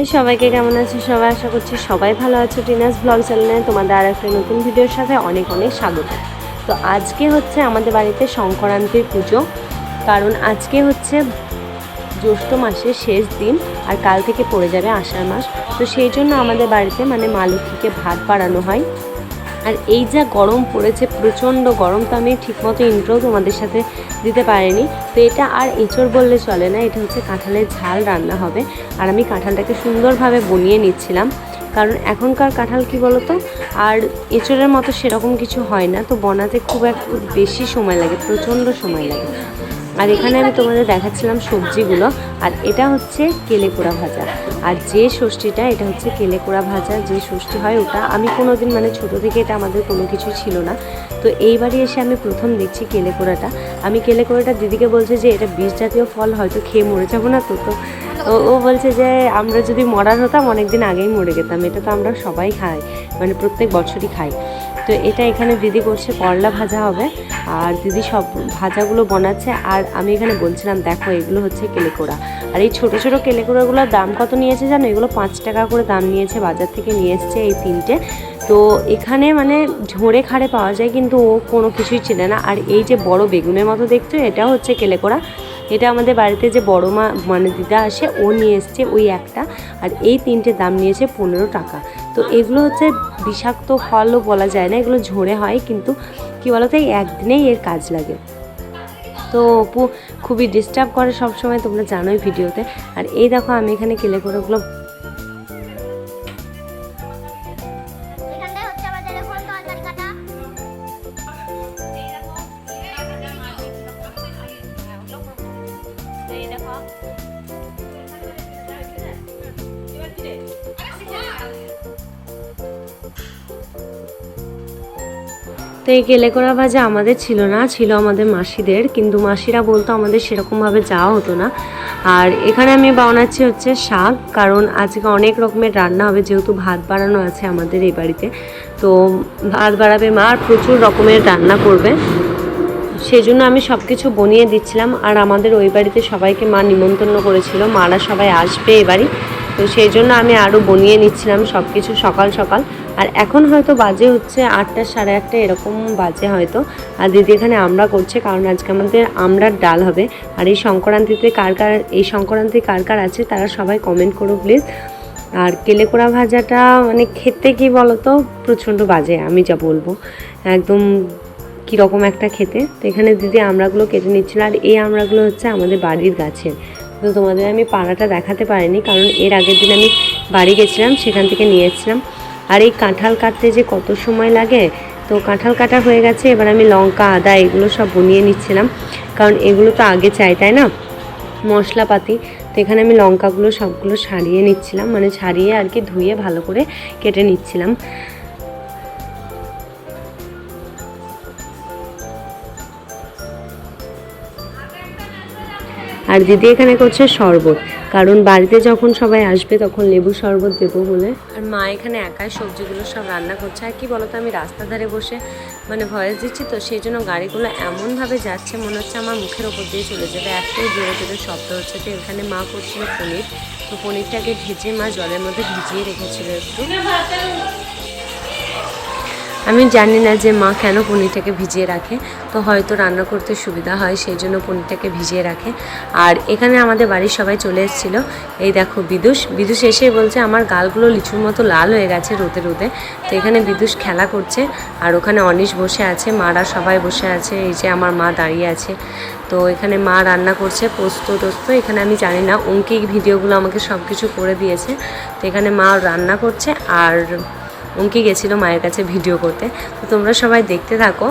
High, সবাইকে কেমন আছো? সবাই আশা করছি সবাই ভালো আছো। টিনাস ব্লগ চ্যানেলে তোমাদের আর একটা নতুন ভিডিওর সাথে অনেক অনেক স্বাগত। তো আজকে হচ্ছে আমাদের বাড়িতে সংক্রান্তির পুজো। কারণ আজকে হচ্ছে জ্যৈষ্ঠ মাসের শেষ দিন আর কাল থেকে পড়ে যাবে আষাঢ় মাস। তো সেই জন্য আমাদের বাড়িতে মানে মা লক্ষ্মীকে ভাত বাড়ানো হয়। আর এই যা গরম পড়েছে, প্রচণ্ড গরম, তো আমি ঠিকমতো ইন্ট্রো তোমাদের সাথে দিতে পারিনি। তো এটা আর এঁচড় বললে চলে না, এটা হচ্ছে কাঁঠালের ঝাল রান্না হবে। আর আমি কাঁঠালটাকে সুন্দরভাবে বনিয়ে নিচ্ছিলাম। কারণ এখনকার কাঁঠাল কি বলতো? আর এঁচড়ের মতো সেরকম কিছু হয় না। তো বনাতে খুব একটু বেশি সময় লাগে, প্রচণ্ড সময় লাগে। আর এখানে আমি তোমাদের দেখাচ্ছিলাম সবজিগুলো, আর এটা হচ্ছে কেলেকোড়া ভাজা। আর যে ষষ্ঠীটা, এটা হচ্ছে কেলেকোড়া ভাজা, যে ষষ্ঠী হয় ওটা আমি কোনো দিন মানে ছোটো থেকে এটা আমাদের কোনো কিছু ছিল না। তো এইবারই এসে আমি প্রথম দেখছি কেলেকোড়াটা আমি কেলেকোড়াটা দিদিকে বলছে যে এটা বিষ জাতীয় ফল, হয়তো খেয়ে মরে যাব না তো তো ও ও বলছে যে আমরা যদি মরার হতাম অনেক দিন আগেই মরে যেতাম। এটা তো আমরা সবাই খাই মানে প্রত্যেক বছরই খাই। তো এটা এখানে দিদি করছে, করলা ভাজা হবে। আর দিদি সব ভাজাগুলো বানাচ্ছে। আর আমি এখানে বলছিলাম, দেখো, এগুলো হচ্ছে কেলেকোড়া। আর এই ছোটো ছোটো কেলেকোড়াগুলোর দাম কত নিয়েছে জানো? এগুলো পাঁচ টাকা করে দাম নিয়েছে, বাজার থেকে নিয়ে এসছে এই তিনটে। তো এখানে মানে ঝোড়ে খাড়ে পাওয়া যায়, কিন্তু ও কোনো কিছুই চেনে না। আর এই যে বড় বেগুনের মতো দেখছ এটা হচ্ছে কেলেকোড়া। এটা আমাদের বাড়িতে যে বড় মা মানে দিদা আসে, ও নিয়ে এসছে ওই একটা। আর এই তিনটে দাম নিয়েছে পনেরো টাকা। তো এগুলো হচ্ছে বিষাক্ত ফলও বলা যায় না, এগুলো ঝরে হয়, কিন্তু কি বলতো, এই একদিনেই এর কাজ লাগে। তো খুবই ডিস্টার্ব করে সবসময়, তোমরা জানোই ভিডিওতে। আর এই দেখো, আমি এখানে কেলে তো এই কেলেকোড়া ভাজা আমাদের ছিল না, ছিল আমাদের মাসিদের। কিন্তু মাসিরা বলতো আমাদের সেরকমভাবে যাওয়া হতো না। আর এখানে আমি বানাচ্ছি হচ্ছে শাক, কারণ আজকে অনেক রকমের রান্না হবে, যেহেতু ভাত বাড়ানো আছে আমাদের এই বাড়িতে। তো ভাত বাড়াবে মা আর প্রচুর রকমের রান্না করবে। সেই জন্য আমি সব কিছু বনিয়ে দিচ্ছিলাম। আর আমাদের ওই বাড়িতে সবাইকে মা নিমন্ত্রণ করেছিল। মারা সবাই আসবে এ বাড়ি। তো সেই জন্য আমি আরও বনিয়ে নিচ্ছিলাম সব কিছু সকাল সকাল। আর এখন হয়তো বাজে হচ্ছে আটটা সাড়ে আটটা, এরকম বাজে হয়তো। আর দিদি এখানে আমরা করছে, কারণ আজকে আমাদের আমড়ার ডাল হবে। আর এই সংক্রান্তিতে কার কার, এই সংক্রান্তি কার কার আছে তারা সবাই কমেন্ট করো প্লিজ আর কেলেকোড়া ভাজাটা মানে খেতে কি বলতো? প্রচণ্ড বাজে, আমি যা বলব। একদম কীরকম একটা খেতে। তো এখানে দিদি আমড়াগুলো কেটে নিচ্ছিল। আর এই আমড়াগুলো হচ্ছে আমাদের বাড়ির গাছের। তো তোমাদের আমি পাড়াটা দেখাতে পারিনি, কারণ এর আগের দিন আমি বাড়ি গেছিলাম, সেখান থেকে নিয়ে আর এই কাঁঠাল কাটতে যে কত সময় লাগে, তো কাঁঠাল কাটা হয়ে গেছে, এবার আমি লঙ্কা, আদা এগুলো সব বনিয়ে নিচ্ছিলাম। কারণ এগুলো তো আগে চাই, তাই না? মশলাপাতি। তো এখানে আমি লঙ্কাগুলো সবগুলো ছাড়িয়ে নিচ্ছিলাম মানে ছাড়িয়ে আর কি ধুয়ে ভালো করে কেটে নিচ্ছিলাম। আর দিদি এখানে করছে শরবত। কারণ বাড়িতে যখন সবাই আসবে তখন লেবু শরবত দেবো বলে। আর মা এখানে একাই সবজিগুলো সব রান্না করছে। আর কি বলতো, আমি রাস্তা ধারে বসে মানে ভয়েস দিচ্ছি তো, সেই জন্য গাড়িগুলো এমনভাবে যাচ্ছে মনে হচ্ছে আমার মুখের ওপর দিয়ে চলে যাবে। এতই জোরে জোরে শব্দ হচ্ছে তো এখানে মা করছিল পনির। তো পনিরটাকে ভেজে মা জলের মধ্যে ভিজিয়ে রেখেছিল একটু। আমি জানি না যে মা কেন পনিরটাকে ভিজিয়ে রাখে, তো হয়তো রান্না করতে সুবিধা হয়, সেই জন্য পনিরটাকে ভিজিয়ে রাখে। আর এখানে আমাদের বাড়ির সবাই চলে এসেছিল। এই দেখো বিদুষ বিদুষ এসে বলছে, আমার গালগুলো লিচুর মতো লাল হয়ে গেছে রোদে রোদে। তো এখানে বিদুষ খেলা করছে, আর ওখানে অনিশ বসে আছে, মারা সবাই বসে আছে, এই যে আমার মা দাঁড়িয়ে আছে। তো এখানে মা রান্না করছে, পোস্ত টোস্ত, এখানে আমি জানি না অঙ্কি ভিডিওগুলো আমাকে সব কিছু করে দিয়েছে। তো এখানে মা রান্না করছে, আর অঙ্কি গেছিল মায়ের কাছে ভিডিও করতে। তো তোমরা সবাই দেখতে থাকো।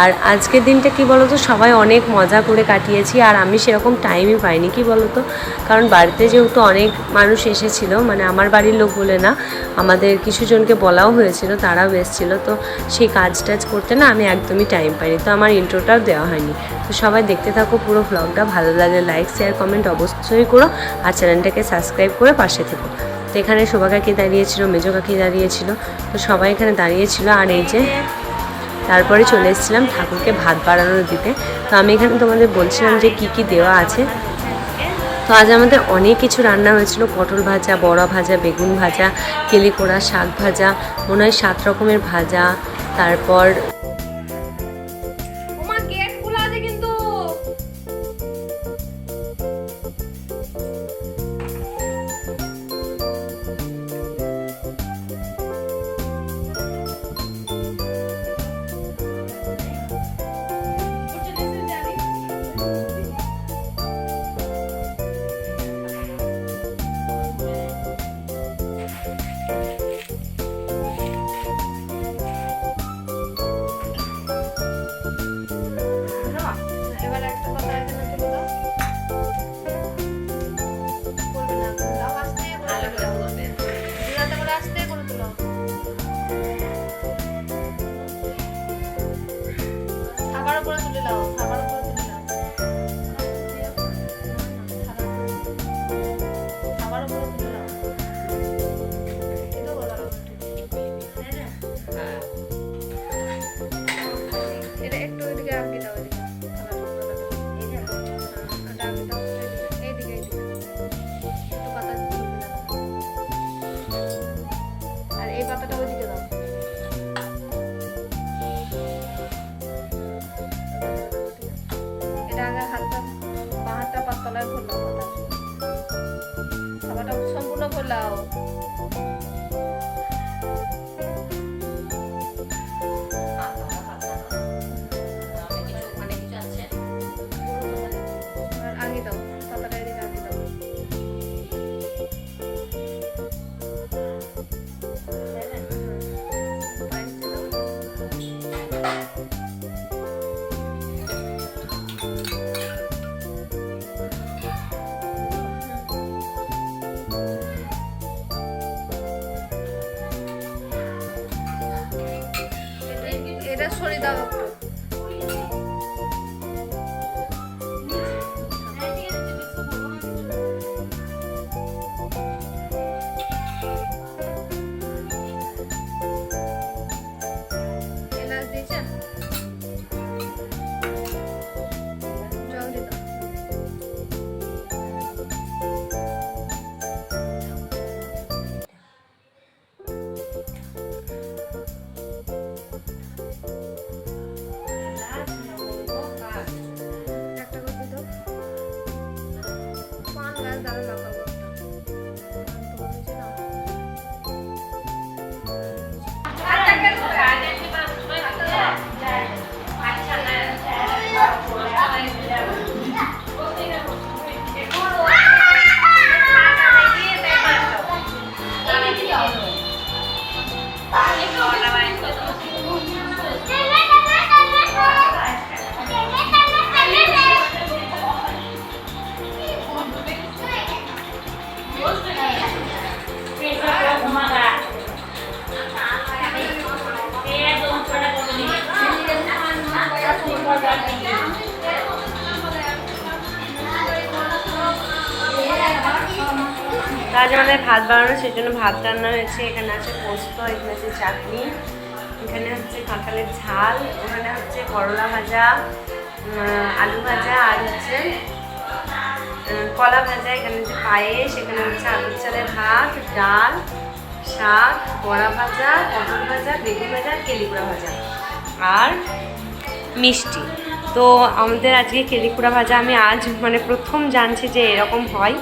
আর আজকের দিনটা কি বলো তো সবাই অনেক মজা করে কাটিয়েছি আর আমি সেরকম টাইমই পাইনি, কি বলো তো কারণ বাড়িতে যেহেতু অনেক মানুষ এসেছিল মানে আমার বাড়ির লোক বলে না, আমাদের কিছু জনকে বলাও হয়েছিল, তারাও এসেছিল, তো সেই কাজ টাজ করতে না আমি একদমই টাইম পাইনি। তো আমার ইন্ট্রোটাও দেওয়া হয়নি। তো সবাই দেখতে থাকো পুরো ভ্লগটা ভালো লাগলে লাইক শেয়ার কমেন্ট অবশ্যই করো। আর চ্যানেলটাকে সাবস্ক্রাইব করে পাশে থেকো। তো এখানে শোভা কাকি দাঁড়িয়েছিল, মেজো কাকি দাঁড়িয়েছিল। তো সবাই এখানে দাঁড়িয়েছিল আর এই যে তারপরে চলে এসেছিলাম ঠাকুরকে ভাত বাড়ানো দিতে। তো আমি এখানে তোমাদের বলছিলাম যে কি কি দেওয়া আছে। তো আজ আমাদের অনেক কিছু রান্না হয়েছিল, পটল ভাজা, বড়া ভাজা, বেগুন ভাজা কেলিকোড়া শাক ভাজা, মনে হয় সাত রকমের ভাজা, তারপর খাবার উপরে তুলে দাও Hello. এটা সরিয়ে দাও একটু আজ আমাদের ভাত বানানো, সেই জন্য ভাত রান্না হয়েছে। এখানে আছে পোস্ত, এখানে আছে চাটনি, এখানে হচ্ছে কাঁঠালের ঝাল, ওখানে হচ্ছে করলা ভাজা আলু ভাজা, আর হচ্ছে কলা ভাজা, এখানে হচ্ছে পায়েস, এখানে হচ্ছে আলুর চালের ভাত, ডাল, শাক, বড়া ভাজা, পটল ভাজা বেগুন ভাজা কেলিকুড়া ভাজা, আর মিষ্টি। তো আমাদের আজকে কেলিকুড়া ভাজা আমি আজ মানে প্রথম জানছি যে এরকম হয়।